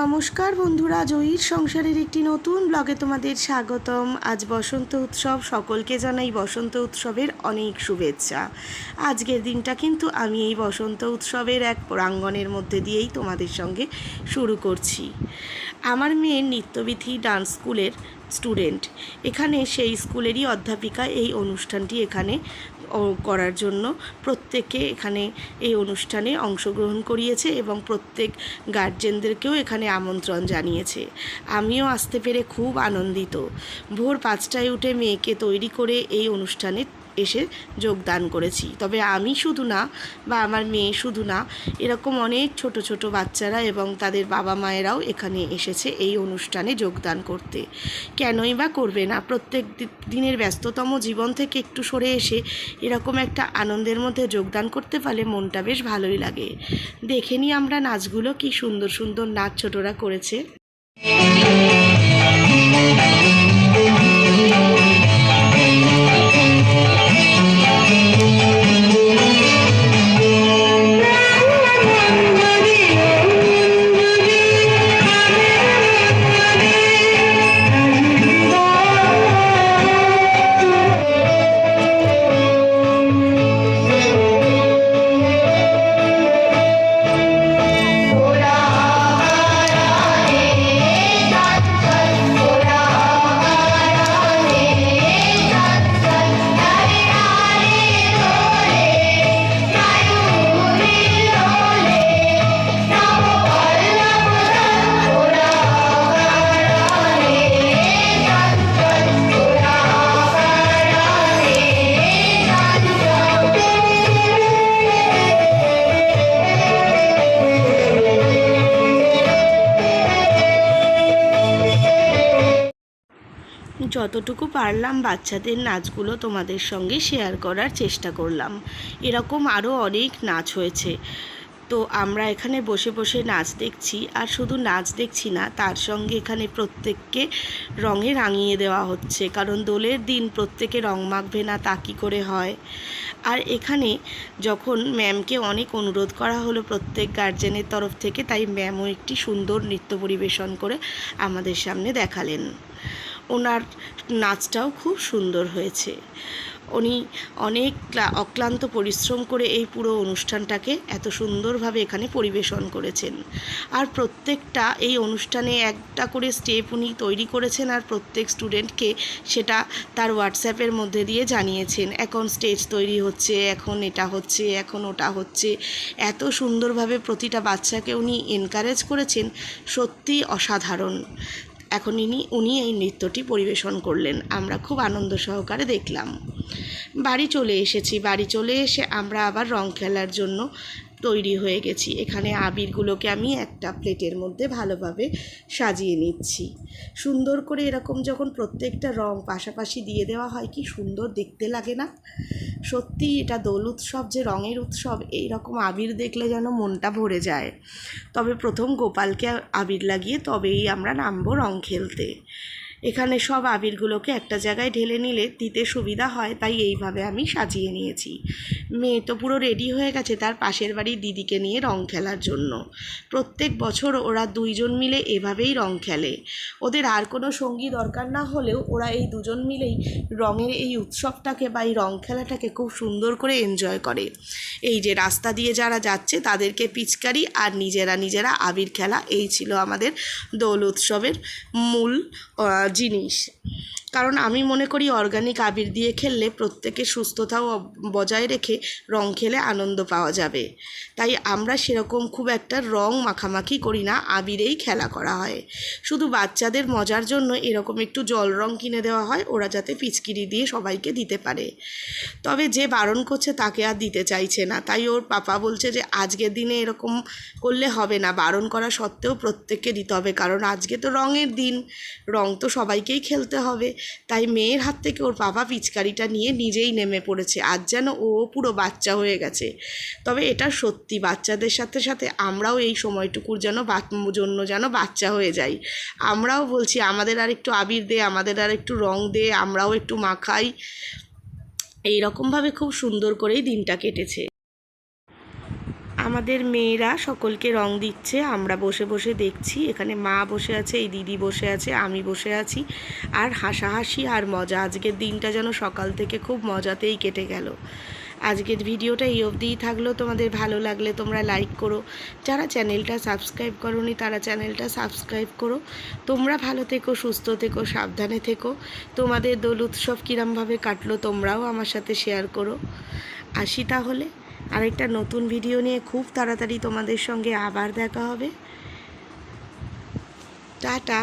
নমস্কার বন্ধুরা, জয়ীর সংসারের একটি নতুন ব্লগে তোমাদের স্বাগতম। আজ বসন্ত উৎসব, সকলকে জানাই বসন্ত উৎসবের অনেক শুভেচ্ছা। আজকের দিনটা কিন্তু আমি এই বসন্ত উৎসবের এক প্রাঙ্গণের মধ্যে দিয়েই তোমাদের সঙ্গে শুরু করছি। আমার মেয়ের নৃত্যবিধি ডান্স স্কুলের স্টুডেন্ট এখানে সেই স্কুলেরই অধ্যাপিকা এই অনুষ্ঠানটি এখানে করার জন্য প্রত্যেককে এখানে এই অনুষ্ঠানে অংশগ্রহণ করিয়েছে এবং প্রত্যেক গার্জেনদেরকেও এখানে আমন্ত্রণ জানিয়েছে। আমিও আসতে পেরে খুব আনন্দিত। ভোর পাঁচটায় উঠে মেয়েকে তৈরি করে এই অনুষ্ঠানে এসে যোগদান করেছি। তবে আমি শুধু না বা আমার মেয়ে শুধু না, এরকম অনেক ছোট ছোট বাচ্চারা এবং তাদের বাবা মায়েরাও এখানে এসেছে এই অনুষ্ঠানে যোগদান করতে। কেনই বা করবে না? প্রত্যেক দিনের ব্যস্ততম জীবন থেকে একটু সরে এসে এরকম একটা আনন্দের মধ্যে যোগদান করতে পারলে মনটা বেশ ভালোই লাগে। দেখে নিই আমরা নাচগুলো কি সুন্দর সুন্দর নাচ ছোটরা করেছে। যতটুকু পারলাম বাচ্চাদের নাচগুলো তোমাদের সঙ্গে শেয়ার করার চেষ্টা করলাম। এরকম আরও অনেক নাচ হয়েছে। তো আমরা এখানে বসে বসে নাচ দেখছি আর শুধু নাচ দেখছি না, তার সঙ্গে এখানে প্রত্যেককে রঙে রাঙিয়ে দেওয়া হচ্ছে। কারণ দোলের দিন প্রত্যেকে রং মাখবে না, তা কী করে হয়? আর এখানে যখন ম্যামকে অনেক অনুরোধ করা হলো প্রত্যেক গার্জেনের তরফ থেকে, তাই ম্যামও একটি সুন্দর নৃত্য পরিবেশন করে আমাদের সামনে দেখালেন। ওনার নাচটাও খুব সুন্দর হয়েছে। উনি অনেক অক্লান্ত পরিশ্রম করে এই পুরো অনুষ্ঠানটাকে এত সুন্দরভাবে এখানে পরিবেশন করেছেন। আর প্রত্যেকটা এই অনুষ্ঠানে একটা করে স্টেপ উনি তৈরি করেছেন আর প্রত্যেক স্টুডেন্টকে সেটা তার হোয়াটসঅ্যাপের মধ্যে দিয়ে জানিয়েছেন, এখন স্টেজ তৈরি হচ্ছে, এখন এটা হচ্ছে, এখন ওটা হচ্ছে। এত সুন্দরভাবে প্রতিটা বাচ্চাকে উনি এনকারেজ করেছেন সত্যি অসাধারণ। এখন ইনি, উনি এই নৃত্যটি পরিবেশন করলেন। আমরা খুব আনন্দ সহকারে দেখলাম। বাড়ি চলে এসেছি। বাড়ি চলে এসে আমরা আবার রং খেলার জন্য তৈরি হয়ে গেছি। এখানে আবিরগুলোকে আমি একটা প্লেটের মধ্যে ভালোভাবে সাজিয়ে নিচ্ছি। সুন্দর করে এরকম যখন প্রত্যেকটা রং পাশাপাশি দিয়ে দেওয়া হয়, কি সুন্দর দেখতে লাগে না? সত্যি এটা দোল উৎসব, যে রঙের উৎসব এই রকম আবির দেখলে যেন মনটা ভরে যায়। তবে প্রথম গোপালকে আবির লাগিয়ে তবেই আমরা নামবো রং খেলতে। এখানে সব আবিরগুলোকে একটা জায়গায় ঢেলে নিলে দিতে সুবিধা হয়, তাই এইভাবে আমি সাজিয়ে নিয়েছি। মেয়ে তো পুরো রেডি হয়ে গেছে তার পাশের বাড়ির দিদিকে নিয়ে রং খেলার জন্য। প্রত্যেক বছর ওরা দুইজন মিলে এভাবেই রং খেলে। ওদের আর কোনো সঙ্গী দরকার না হলেও ওরা এই দুজন মিলেই রঙের এই উৎসবটাকে বা এই রং খেলাটাকে খুব সুন্দর করে এনজয় করে। এই যে রাস্তা দিয়ে যারা যাচ্ছে তাদেরকে পিচকারি আর নিজেরা নিজেরা আবির খেলা, এই ছিল আমাদের দোল উৎসবের মূল জিনিস। কারণ আমি মনে করি অর্গানিক আবির দিয়ে খেললে প্রত্যেকের সুস্থতাও বজায় রেখে রং খেলে আনন্দ পাওয়া যাবে। তাই আমরা সেরকম খুব একটা রং মাখামাখি করি না, আবিরেই খেলা করা হয়। শুধু বাচ্চাদের মজার জন্য এরকম একটু জল রং কিনে দেওয়া হয়, ওরা যাতে পিচকিরি দিয়ে সবাইকে দিতে পারে। তবে যে বারণ করছে তাকে আর দিতে চাইছে না। তাই ওর পাপা বলছে যে, আজকের দিনে এরকম করলে হবে না। বারণ করা সত্ত্বেও প্রত্যেককে দিতে হবে। কারণ আজকে তো রঙের দিন। রং তো সবাইকেই খেলতে হবে। তাই মেয়ের হাত থেকে ওর বাবা পিচকারিটা নিয়ে নিজেই নেমে পড়েছে। আজ যেন ও পুরো বাচ্চা হয়ে গেছে। তবে এটা সত্যি, বাচ্চাদের সাথে সাথে আমরাও এই সময়টুকুর যেন জন্য যেন বাচ্চা হয়ে যাই। আমরাও বলছি, আমাদের আর একটু আবির দে, আমাদের আর একটু রং দে, আমরাও একটু মাখাই। এই রকমভাবে খুব সুন্দর করেই দিনটা কেটেছে। আমাদের মেয়েরা সকলকে রং দিচ্ছে, আমরা বসে বসে দেখছি, এখানে মা বসে আছে, এই দিদি বসে আছে, আমি বসে আছি, আর হাসাহাসি আর মজা। আজকের দিনটা যেন সকাল থেকে খুব মজাতেই কেটে গেল। আজকের ভিডিওটা এই অবধিই থাকল। তোমাদের ভালো লাগলে তোমরা লাইক করো। যারা চ্যানেলটা সাবস্ক্রাইব করোনি, তারা চ্যানেলটা সাবস্ক্রাইব করো। তোমরা ভালো থেকো, সুস্থ থেকো, সাবধানে থেকো। তোমাদের দোল উৎসব কীরমভাবে কাটলো তোমরাও আমার সাথে শেয়ার করো। আসি তাহলে। আরেকটা নতুন ভিডিও নিয়ে খুব তাড়াতাড়ি তোমাদের সঙ্গে আবার দেখা হবে। টাটা।